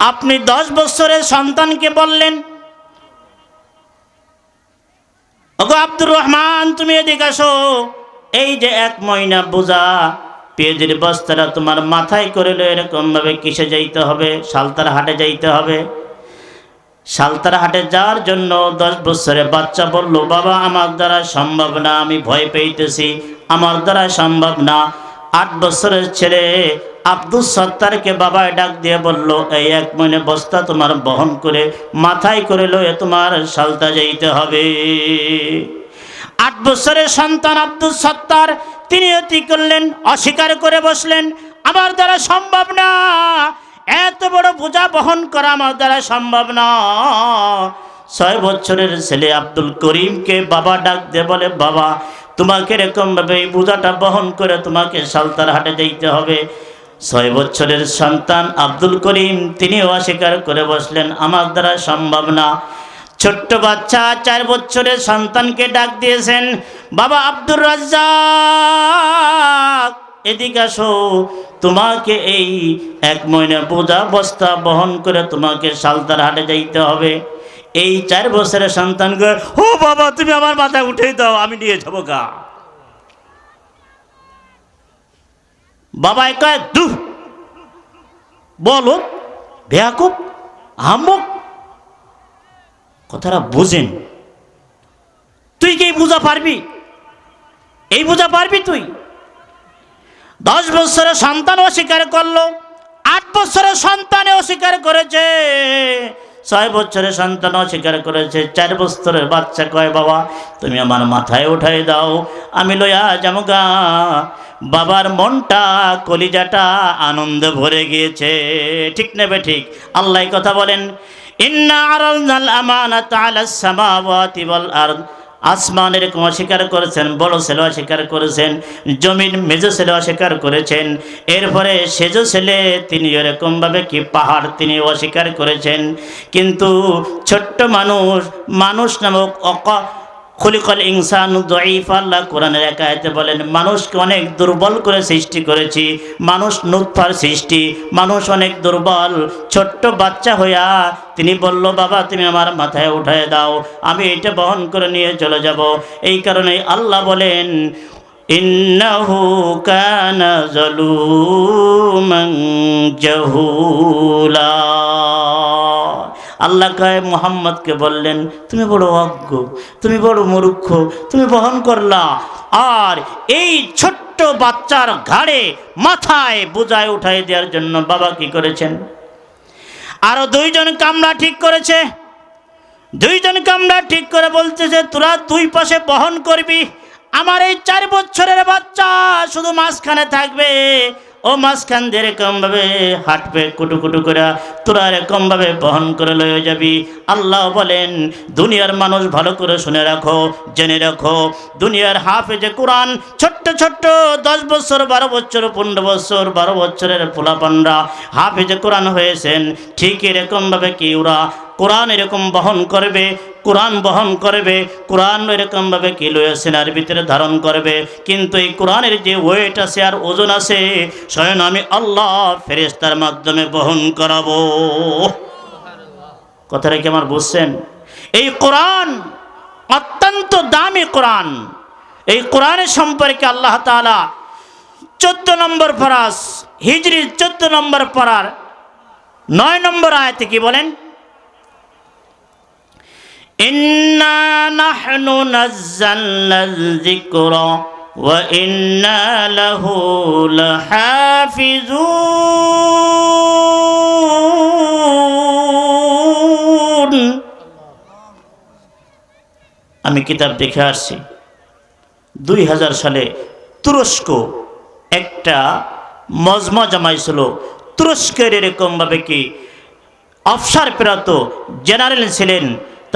আপনি দশ বছরের সন্তানকে বললেন, ওগো আব্দুর রহমান, তুমি এদিকে আসো। এই যে এক ময়না বোঝা, পেঁয়াজের বস্তাটা তোমার মাথায় করে লো এরকম ভাবে কিসে যাইতে হবে? সালতার হাটে যাইতে হবে। সালতার হাটে যাওয়ার জন্য দশ বছরে বাচ্চা বলল, বাবা, আমার দ্বারা সম্ভব না, আমি ভয় পেইতেছি। আমার দ্বারা সম্ভব না। আট বছরের ছেলে আব্দুল সত্তারকে বাবায় ডাক দিয়ে বলল, এই এক মনে বস্তা তোমার বহন করে মাথায় করে লয়ে তোমার সালতা যাইতে হবে। আট বছরের সন্তান আব্দুল সত্তার। তিনি অতি করলেন, অস্বীকার করে বসলেন, আমার দ্বারা সম্ভব না। এত বড় বোঝা বহন করা আমার দ্বারা সম্ভব না। ছয় বছরের ছেলে আব্দুল করিমকে বাবা ডাক দিয়ে বলে, বাবা, তোমাকে এরকমভাবে এই বোঝাটা বহন করে তোমাকে সালতার হাটে যাইতে হবে। ছয় বছরের সন্তান আব্দুল করিম, তিনিও অস্বীকার করে বসলেন, আমার দ্বারা সম্ভব না। ছোট্ট বাচ্চা চার বছরের সন্তানকে ডাক দিয়েছেন, বাবা আব্দুর রাজ্জাক, এদিকে আসো। তোমাকে এই এক মহিনা বোঝা বস্তা বহন করে তোমাকে সালতার হাটে যাইতে হবে। এই চার বছরের সন্তানকে, ও বাবা, তুমি আমার মাথায় উঠেই দাও, আমি নিয়ে যাব গা। বাবাই কয় দু বলো, বেয়াকুব কথাটা বোঝেন। তুই কি বোঝা পারবি? এই বোঝা পারবি তুই? দশ বছরের সন্তান অস্বীকার করল, আট বছরের সন্তানে অস্বীকার করেছে। ছয় বছরের সন্তান অস্বীকার করেছে, চার বছরের বাচ্চা কয় বাবা? তুমি আমার মাথায় উঠাই দাও, আমি লইয়া জামগা বাবার মনটা, কলিজাটা আনন্দ ভরে গিয়েছে। ঠিক নেবে ঠিক? আল্লাহ কথা বলেন, ইন্না আরাল আমানাত আলাস সামাওয়াতি ওয়াল আরদ। আসমান এরকম অস্বীকার করেছেন, বড় ছেলে অস্বীকার করেছেন, জমিন মেজ ছেলে অস্বীকার করেছেন, এরপরে সেজ ছেলে তিনি এরকমভাবে কি পাহাড় তিনি অস্বীকার করেছেন। কিন্তু ছোট্ট মানুষ মানুষ নামক অক খলিকল ইনসান দঈফ, আল্লাহ কোরআনের একায়তে বলেন, মানুষকে অনেক দুর্বল করে সৃষ্টি করেছি, মানুষ নুৎফার সৃষ্টি, মানুষ অনেক দুর্বল, ছোট্ট বাচ্চা হইয়া তিনি বলল, বাবা, তুমি আমার মাথায় উঠায় দাও, আমি এটা বহন করে নিয়ে চলে যাব। এই কারণে আল্লাহ বলেন, ইন্নাহু কানা জালুমান জাহুলা। আল্লাহ কয়, মোহাম্মদকে বললেন, তুমি বড় অজ্ঞ, তুমি বড় মূর্খ, তুমি বহন করলা। আর এই ছোট্ট বাচ্চার ঘাড়ে মাথায় বোঝায় উঠাই দেওয়ার জন্য বাবা কি করেছেন? আরও দুইজন কামরা ঠিক করেছে। দুইজন কামরা ঠিক করে বলতেছে তোরা দুই পাশে বহন করবি। আমার এই চার বছরের বাচ্চা শুধু মাঝখানে থাকবে। ও মাঝখান দিয়ে এরকমভাবে হাঁটবে, কুটু কুটু করে তোরা এরকমভাবে বহন করে লয়ে যাবি। আল্লাহ বলেন, দুনিয়ার মানুষ ভালো করে শুনে রাখো, জেনে রাখো। দুনিয়ার হাফেজে কোরআন ছোট্ট ছোট্ট দশ বছর, বারো বছর, পনেরো বছর, বারো বছরের পোলাপানরা হাফেজে কোরআন হয়েছেন। ঠিক এরকমভাবে কি ওরা কোরআন এরকম বহন করবে? কোরআন বহন করবে। কোরআন এরকমভাবে কিলো সেনার ভিতরে ধারণ করবে? কিন্তু এই কোরআনের যে ওয়েট আছে আর ওজন আছে স্বয়ং আমি আল্লাহ ফেরেস্তার মাধ্যমে বহন করাবো। কথাটা কি আমার বুঝছেন? এই কোরআন অত্যন্ত দামি কোরআন। এই কোরআনের সম্পর্কে আল্লাহ তাআলা চোদ্দ নম্বর ফরাস হিজরির চোদ্দ নম্বর পড়ার নয় নম্বর আয়াতে কি বলেন? إنا نحن نزلنا الذكر وإنا له لحافظون আমি কিতাব দেখে আসছি দুই হাজার সালে তুরস্ক একটা মজমা জামাইছিল তুরস্কের এরকমভাবে কি অফসার প্রাত জেনারেল ছিলেন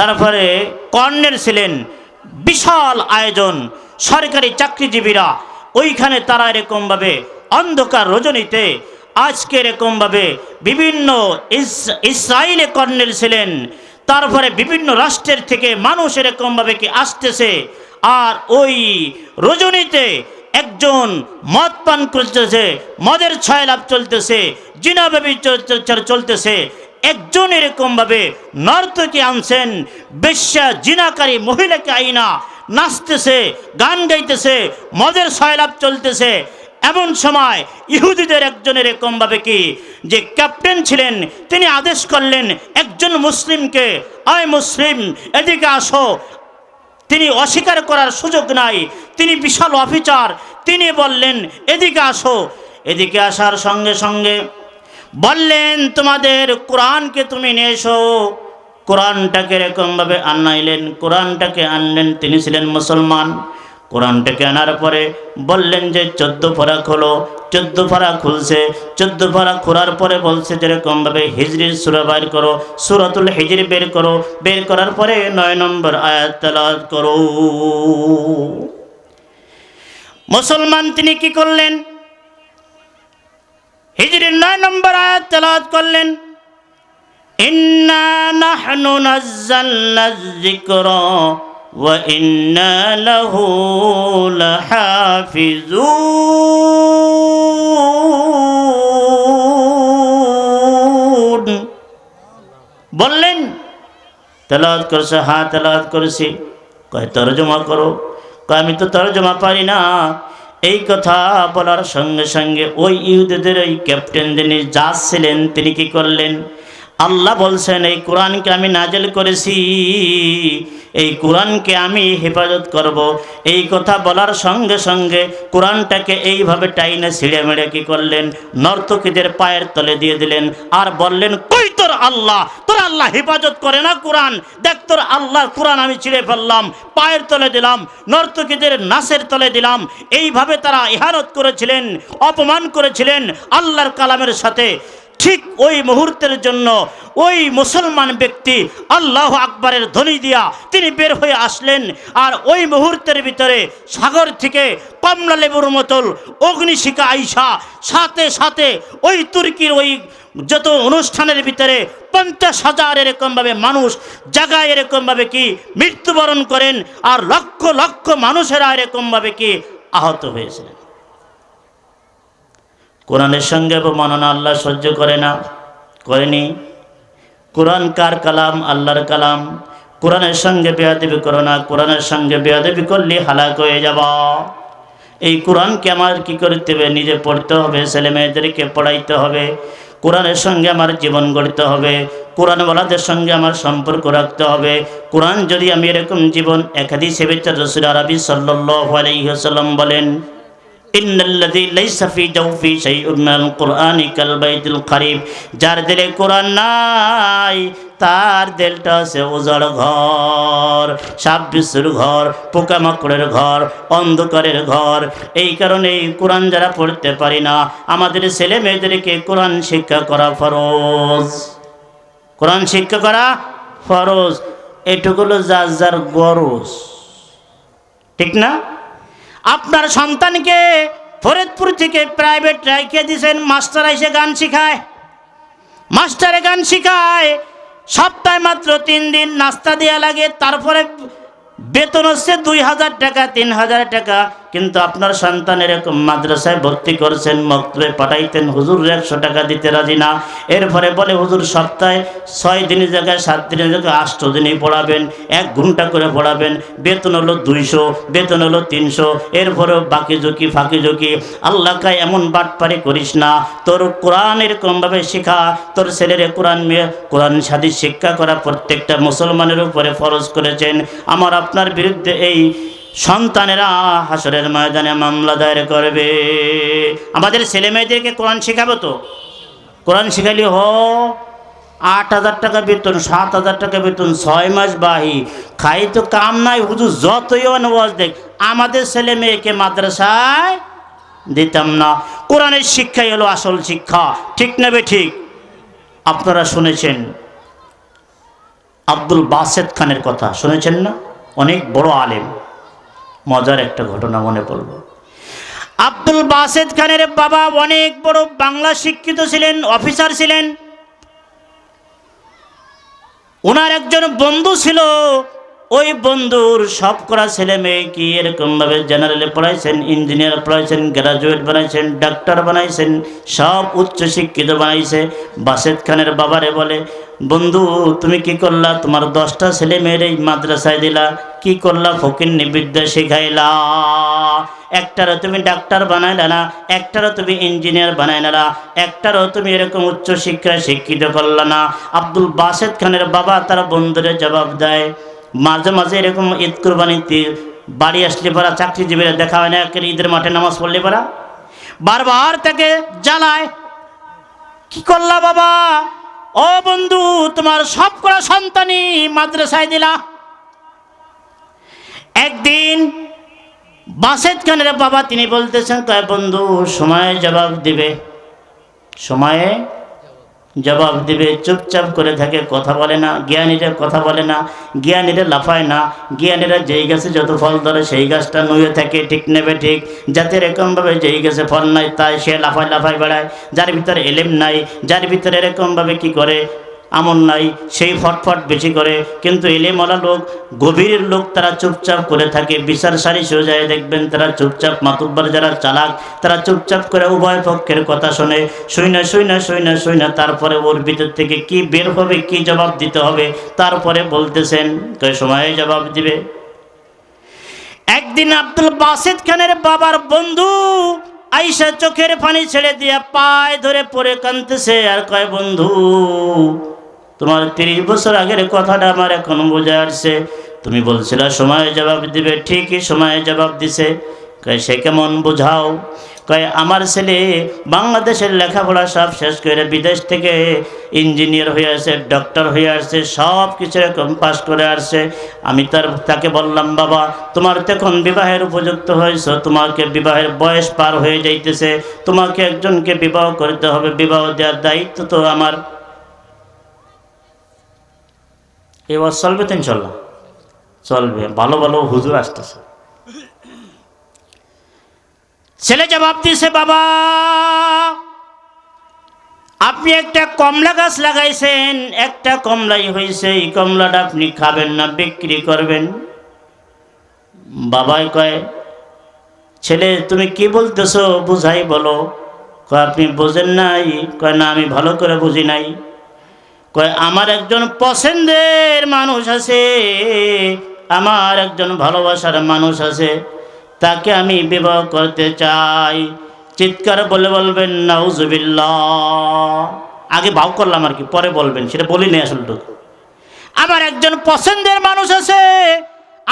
তারপরে কর্নেল ছিলেন। বিশাল আয়োজন, সরকারি চাকরিজীবীরা। ওইখানে তারা এরকমভাবে অন্ধকার রজনীতে, আজকে এরকমভাবে বিভিন্ন ইস- ইসরায়েলে কর্নেল ছিলেন। তারপরে বিভিন্ন রাষ্ট্রের থেকে মানুষ এরকমভাবে কি আসতেছে। আর ওই রজনীতে একজন মদ পান করতেছে, মদের ছয় লাভ চলতেছে জিনাবাবি চলতেছে একজন এরকমভাবে নর্তকী আনছেন, বেশ্যা জিনাকারী মহিলাকে আইনা নাচতেছে, গান গাইতেছে, মদের সয়লাভ চলতেছে। এমন সময় ইহুদিদের একজন এরকমভাবে কি, যে ক্যাপ্টেন ছিলেন, তিনি আদেশ করলেন, একজন মুসলিমকে, আয় মুসলিম, এদিকে আসো। তিনি অস্বীকার করার সুযোগ নাই। তিনি বিশাল অফিসার তিনি বললেন, এদিকে আসো। এদিকে আসার সঙ্গে সঙ্গে বললেন, তোমাদের কোরআনকে তুমি নিয়ে এসো কোরআনটাকে এরকমভাবে আনাইলেন, কোরআনটাকে আনলেন, তিনি ছিলেন মুসলমান। কোরআনটাকে আনার পরে বললেন যে, চোদ্দ ফরা খোলো চোদ্দ ফরা খুলছে। চোদ্দ ফরা খোলার পরে বলছে যেরকমভাবে হিজরির সুরা বের করো, সুরাতুল হিজরি বের করো। বের করার পরে নয় নম্বর আয়াত তেলাওয়াত করো। মুসলমান তিনি কি করলেন? হিজরির নয় নম্বর আয়াত তেলাওয়াত করলেন, ইন্না নাহনু নাজ্জালনা যিকরা ওয়া ইন্না লাহু লাহাফিজুন। বললেন, তেলাওয়াত করছে হ্যাঁ তেলাওয়াত করেছি। কয়, তরজমা করো। কয়, আমি তো তরজমা পারি না। এই কথা বলার সঙ্গে সঙ্গে ওই ইহুদিদের ওই ক্যাপ্টেন যিনি যা ছিলেন, তিনি কি করলেন? আল্লাহ বলছেন, এই কোরআনকে আমি নাজেল করেছি। এই কোরআনকে আমি হেফাজত করব। এই কথা বলার সঙ্গে সঙ্গে কোরআনটাকে এইভাবে টাইনে ছিঁড়ে মেরে কি করলেন? নর্তকীদের পায়ের তলে দিয়ে দিলেন। আর বললেন, কই তোর আল্লাহ? তোর আল্লাহ হেফাজত করে না কোরআন? দেখ তোর আল্লাহ কোরআন আমি ছিঁড়ে ফেললাম, পায়ের তলে দিলাম, নর্তকীদের নাসের তলে দিলাম। এইভাবে তারা ইহারত করেছিলেন, অপমান করেছিলেন আল্লাহর কালামের সাথে। ঠিক ওই মুহূর্তের জন্য ওই মুসলমান ব্যক্তি আল্লাহ আকবরের ধ্বনি দিয়া তিনি বের হয়ে আসলেন। আর ওই মুহূর্তের ভিতরে সাগর থেকে কমলা লেবুর মতল অগ্নিশিকা আইসা সাথে সাথে ওই তুর্কির ওই যত অনুষ্ঠানের ভিতরে পঞ্চাশ হাজার এরকমভাবে মানুষ জায়গায় এরকমভাবে কি মৃত্যুবরণ করেন আর লক্ষ লক্ষ মানুষেরা এরকমভাবে কি আহত হয়েছিলেন। কোরআনের সঙ্গে অবমাননা আল্লাহ সহ্য করে না, করেনি। কোরআন কার কালাম? আল্লাহর কালাম। কোরআনের সঙ্গে বেয়াদেবি করো না, কোরআনের সঙ্গে বেয়াদেবি করলে হালাক হয়ে যাব। এই কোরআনকে আমার কি করতে হবে? নিজে পড়তে হবে ছেলে মেয়েদেরকে পড়াইতে হবে। কোরআনের সঙ্গে আমার জীবন গড়তে হবে। কোরআনওয়ালাদের সঙ্গে আমার সম্পর্ক রাখতে হবে। কোরআন যদি আমি এরকম জীবন একাধিক সেবিচার রসুল আরবি সাল্লাহ আলাইসাল্লাম বলেন যার দিলে কোরআন নাই, তার দিলটা হচ্ছে উজড় ঘর সাপ বিশ্বর ঘর, পোকামাকড়ের ঘর, অন্ধকারের ঘর। এই কারণে কোরআন যারা পড়তে পারি না, আমাদের ছেলে মেয়েদেরকে কোরআন শিক্ষা করা ফরজ। কোরআন শিক্ষা করা ফরজ। এটুকুলো যার যার গরজ। ঠিক না? আপনার সন্তানকে ফরিদপুর থেকে প্রাইভেট রাইখে দিয়েছেন মাস্টার এসে গান শিখায়। মাস্টারে গান শিখায়, সপ্তাহে মাত্র তিন দিন নাস্তা দেওয়া লাগে, তারপরে বেতন হচ্ছে দুই হাজার টাকা, তিন হাজার টাকা। কিন্তু আপনার সন্তান এরকম মাদ্রাসায় ভর্তি করছেন, মক্তবে পাঠাইতেন, হুজুর একশো টাকা দিতে রাজি না। এরপরে বলে, হুজুর, সপ্তাহে ছয় দিনের জায়গায়, সাত দিনের জায়গায় আষ্ট দিনই পড়াবেন, এক ঘণ্টা করে পড়াবেন, বেতন হলো দুইশো, বেতন হলো তিনশো, এরপরেও বাকি ঝুঁকি ফাঁকি ঝুঁকি আল্লাহকে এমন বাটপারি করিস না, তোর কোরআন এরকমভাবে শেখা, তোর ছেলের কোরআন মেয়ে কোরআন সাদি শিক্ষা করা প্রত্যেকটা মুসলমানের উপরে ফরজ করেছেন। আমার আপনার বিরুদ্ধে এই সন্তানেরা হাসরের ময়দানে মামলা দায়ের করবে। আমাদের ছেলে মেয়েদেরকে কোরআন শেখাবো তো? কোরআন শেখালি হ, আট হাজার টাকা বেতন, সাত হাজার টাকা বেতন, ছয় মাস বাহি। খাই তো কাম নাই, হুজুর যতই অনুবাদ দেখ, আমাদের ছেলে মেয়েকে মাদ্রাসায় দিতাম না। কোরআনের শিক্ষাই হলো আসল শিক্ষা, ঠিক নেবে ঠিক? আপনারা শুনেছেন আব্দুল বাসেদ খানের কথা, শুনেছেন না? অনেক বড় আলেম। মজার একটা ঘটনা মনে পড়ল। আব্দুল বাসেদ খানের বাবা অনেক বড় বাংলা শিক্ষিত ছিলেন, অফিসার ছিলেন। ওনার একজন বন্ধু ছিল, ওই বন্ধুর সব করা ছেলে মেয়ে কি এরকমভাবে জেনারেলে পড়াইছেন ইঞ্জিনিয়ার পড়াইছেন গ্রাজুয়েট বানাইছেন ডাক্তার বানাইছেন, সব উচ্চ শিক্ষিত বানাইছে। বাসেদ খানের বাবারে বলে, বন্ধু, তুমি কি করলা? তোমার দশটা ছেলে মেয়ের এই মাদ্রাসায় দিলা কি করলা ফকির বিদ্যা শিখাইলা। একটারও তুমি ডাক্তার বানাইলা না, একটারও তুমি ইঞ্জিনিয়ার বানাইলা না, একটারও তুমি এরকম উচ্চ শিক্ষায় শিক্ষিত করলা না। আব্দুল বাসেদ খানের বাবা তার বন্ধুরে জবাব দেয়, মাঝে মাঝে এরকম ঈদ কুরবানিতে বাড়ি আসলে পরা চাকরিজীবীরা দেখা হয় না ঈদের মাঠে নামাজ পড়লে পরা বারবার তাকে জ্বালায়, কি করলা বাবা? ও বন্ধু, তোমার সব করা সন্তানই মাদ্রাসায় দিলা। একদিন বাসেদ খানের বাবা তিনি বলতেছেন কয় বন্ধু সময়ে জবাব দিবে। সময়ে জবাব দিবে, চুপচাপ করে থাকে, কথা বলে না, জ্ঞানীরা কথা বলে না, জ্ঞানীরা লাফায় না, জ্ঞানীরা যেই গাছে যত ফল ধরে সেই গাছটা নুয়ে থাকে, ঠিক নেবে ঠিক, যাতে এরকমভাবে যেই গাছে ফল নাই, তাই সে লাফায় লাফায় বেড়ায়, যার ভিতরে এলেম নাই, যার ভিতরে এরকমভাবে কি করে আমন নাই, সেই ফটফট বেশি করে। কিন্তু এলেমওয়ালা লোক, গভীরের লোক তারা চুপচাপ করে থাকে। বিচার সারি সোজায় দেখবেন তারা চুপচাপ, মাতুব্বার যারা চালাক, তারা চুপচাপ করে উভয় পক্ষের কথা শোনে। শুইনা শুইনা শুইনা শুইনা, তারপরে ওর ভিতর থেকে কি বের হবে, কি জবাব দিতে হবে, তারপরে বলতেছেন তো সময়ে জবাব দিবে? একদিন আব্দুল বাসিদ খানের বাবার বন্ধু আইসা চোখের পানি ছেড়ে দিয়া পায়ে ধরে পড়ে কানতেছে আর কয়, বন্ধু তোমার তিরিশ বছর আগের কথাটা আমার এখন বোঝা আসছে। তুমি বলছিলে, সময়ে জবাব দিবে, ঠিকই সময়ে জবাব দিছে। কয়, সে কেমন বোঝাও? কয়, আমার ছেলে বাংলাদেশের লেখাপড়া সব শেষ করে বিদেশ থেকে ইঞ্জিনিয়ার হয়ে আসছে, ডক্টর হয়ে আসছে, সব কিছু এরকম পাস করে আসছে। আমি তার, তাকে বললাম, বাবা, তোমার তো এখন বিবাহের উপযুক্ত হয়েছ, তোমাকে বিবাহের বয়স পার হয়ে যাইতেছে, তোমাকে একজনকে বিবাহ করতে হবে, বিবাহ দেওয়ার দায়িত্ব তো আমার। এবার চলবে তো ইনশাল্লাহ। চলবে। ভালো ভালো হুজুর আসতেছে। ছেলে জবাব দিয়েছে, বাবা, আপনি একটা কমলা গাছ লাগাইছেন, একটা কমলাই হয়েছে, এই কমলাটা আপনি খাবেন না, বিক্রি করবেন। বাবাই কয়, ছেলে, তুমি কি বলতেছো? বুঝাই বলো। কয়, আপনি বোঝেন নাই। কয়, না, আমি ভালো করে বুঝি নাই। কয়, আমার একজন পছন্দের মানুষ আছে, আমার একজন ভালোবাসার মানুষ আছে, তাকে আমি বিবাহ করতে চাই চিৎকার বলে বলবেন, নাউজুবিল্লাহ আগে ভাও করলাম আর কি, পরে বলবেন, সেটা বলি নেই আসলে তো। আমার একজন পছন্দের মানুষ আছে,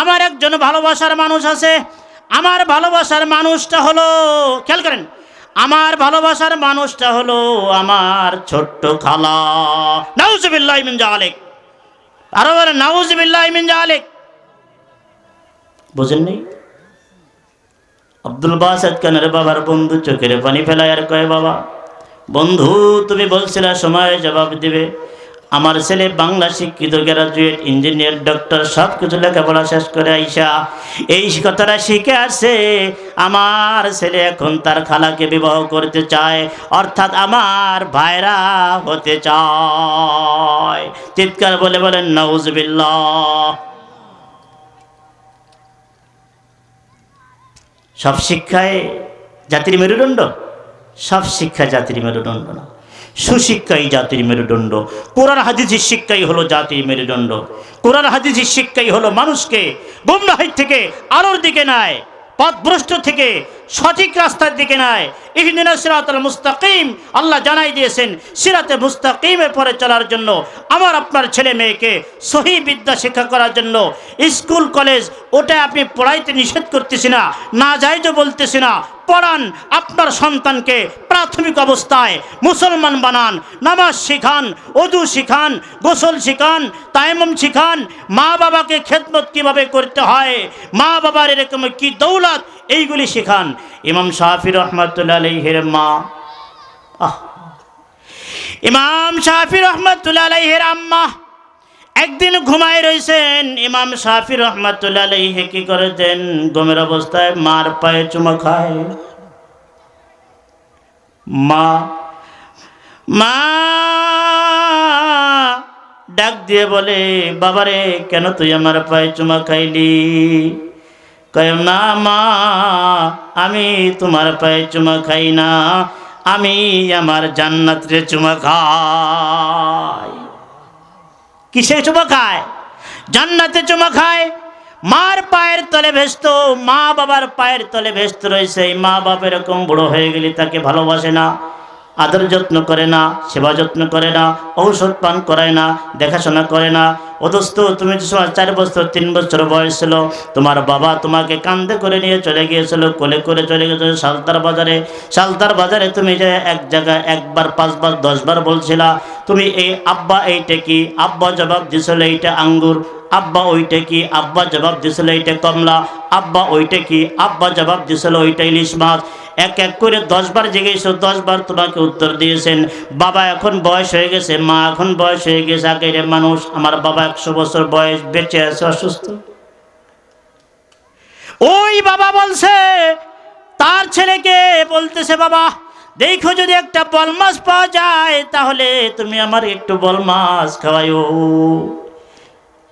আমার একজন ভালোবাসার মানুষ আছে, আমার ভালোবাসার মানুষটা হলো খেয়াল করেন আমার ভালোবাসার মানুষটা হলো আমার ছোট্ট খালা। নাউজুবিল্লাহ মিন জালেক আরও বলে নাউজুবিল্লাহ মিন জালেক বুঝেন নেই আব্দুল বাসাদ কানের বাবার বন্ধু চোখের পানি ফেলায় আর কয় বাবা? বন্ধু, তুমি বলছিলা সময় জবাব দিবে। আমার ছেলে বাংলা শিক্ষিত গ্রাজুয়েট ইঞ্জিনিয়ার ডক্টর সব কিছু লেখাপড়া শেষ করে আইসা এই কথাটা শিখে আসছে আমার ছেলে এখন তার খালাকে বিবাহ করতে চায়, অর্থাৎ আমার ভাইরা হতে চায়। চিৎকার বলে বলেন, নউজবিল্লাহ। সব শিক্ষায় জাতির মেরুদণ্ড? সব শিক্ষা জাতির মেরুদণ্ড না। সুশিক্ষাই জাতির মেরুদণ্ড। কোরআন হাদিসের শিক্ষাই হলো জাতির মেরুদণ্ড। কোরআন হাদিসের শিক্ষাই হলো মানুষকে গুমরাহির থেকে আলোর দিকে নেয়, পথভ্রষ্ট থেকে সঠিক রাস্তার দিকে নেয় ইহদিন সিরাতুল মুস্তাকিম, আল্লাহ জানাই দিয়েছেন, সিরাতে মুস্তাকিমের পরে চলার জন্য, আমার আপনার ছেলে মেয়েকে সহি বিদ্যা শিক্ষা করার জন্য, স্কুল, কলেজ, ওটা আপনি পড়াইতে নিষেধ করতেছি না না যাই তো বলতেছি না, পড়ান আপনার সন্তানকে প্রাথমিক অবস্থায় মুসলমান বানান, নামাজ শিখান অজু শিখান, গোসল শিখান, তাইমম শিখান মা বাবাকে খেদমত কীভাবে করতে হয় মা বাবার এরকম কি দৌলত এইগুলি শেখান। ইমাম শাহির রহমতুল্লাহ মা। আহ। ইমাম শাহির রহমতুল্লাহ আলহের আম্মা একদিন ঘুমায় রয়েছেন ইমাম শাফি রহমতুল্লাহ কি করেছেন গমের অবস্থায় মার পায়ে চুমা খায়। মা মা, ডাক দিয়ে বলে, বাবারে, কেন তুই আমার পায়ে চুমা খাইলি? কয় না মা, আমি তোমার পায়ে চুমা খাই না, আমি আমার জান্নাতরে চুমা খাই। কিসে চুমা খায়? জান্নাতে চুমা খায়? মার পায়ের তলে ভেস্ত, মা বাবার পায়ের তলে ভেস্ত রয়েছে। মা বাপ এরকম বুড়ো হয়ে গেলে তাকে ভালোবাসে না। আদর যত্ন করে না, সেবা যত্ন করে না, ঔষধ পান করায় না, দেখাশোনা করে না। অথচ তুমি যে সময় চার বছর, তিন বছর বয়স ছিল, তোমার বাবা তোমাকে কান্দে করে নিয়ে চলে গিয়েছিল, কোলে করে চলে গিয়েছিল সালতার বাজারে। সালতার বাজারে তুমি যে এক জায়গায় একবার, পাঁচবার, দশবার বলছিলা, তুমি এই আব্বা এইটা কি? আব্বা জবাব দিছিল এইটা আঙ্গুর। আব্বা ওইটা কি? আব্বা জবাব দিছিল এইটা কমলা। আব্বা ওইটা কি? আব্বা জবাব দিছিল ওইটা ইলিশ মাছ। এক এক করে দশবার জিজ্ঞেস দশবার তোমাকে উত্তর দিয়েছেন। বাবা এখন বয়স হয়ে গেছে, মা এখন বয়স হয়ে গেছে। আগের মানুষ, আমার বাবা একশো বছর বয়স, বেঁচে আছে, অসুস্থ। ওই বাবা বলছে, তার ছেলেকে বলতেছে, বাবা, দেখো যদি একটা বল মাছ পাওয়া যায়, তাহলে তুমি আমার একটু বল মাছ খাওয়াইও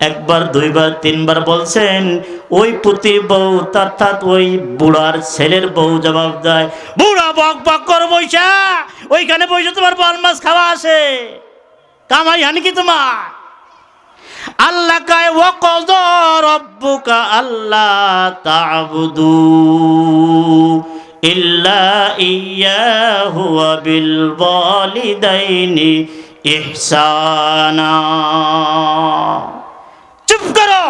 একবার, দুইবার, তিনবার বলছেন, ওই পুতি বউ, অর্থাৎ ওই বুড়ার ছেলের বউ জবাব দেয়, বুড়া বক বক কর বৈশা ওইখানে বসে তোমার বল মাছ খাওয়া আছে কামাই হানি কি তোমার? আল্লাহ কায় ও কদ রব্বুকা আল্লাহ তাবুদু ইল্লা ইয়াহু ওয়া বিল ওয়ালিদাইনি ইহসানা। করো।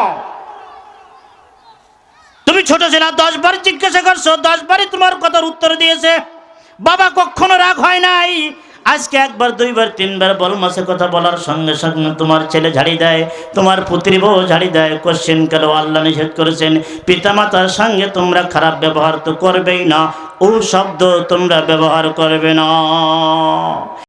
তুমি ছোট ছিলা, দশ বার জিজ্ঞাসা করছ, দশ বারই তোমার কথার উত্তর দিয়েছে। বাবা, কখনো রাগ হয় নাই? আজকে একবার, দুইবার, তিনবার, বল মাসে কথা বলার সঙ্গে সঙ্গে তোমার ছেলে ঝাড়ি দেয়, তোমার পুত্রী বউ ঝাড়ি দেয়। কোশ্চেন কেন আল্লাহ নিষেধ করেছেন? পিতামাতার সঙ্গে তোমরা খারাপ ব্যবহার তো করবেই না, ও শব্দ তোমরা ব্যবহার করবে না।